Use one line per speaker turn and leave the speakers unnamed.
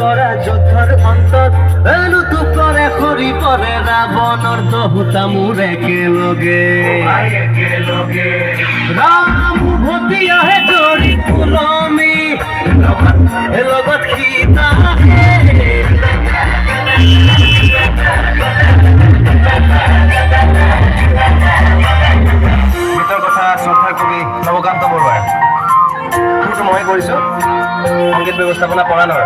পরা যোদ্ধর অন্তর। লুতু করে খরি করে রাবণর দহুতা মুরে কে লগে রাম ভতিয়া হে জড়ি কুলমি। লগত খিতা কথা শ্রদ্ধা কবি নবকান্ত বৰুৱাৰ তুমি মনে কৰিছ। সংগীত ব্যৱস্থাপনা পৰাণৰ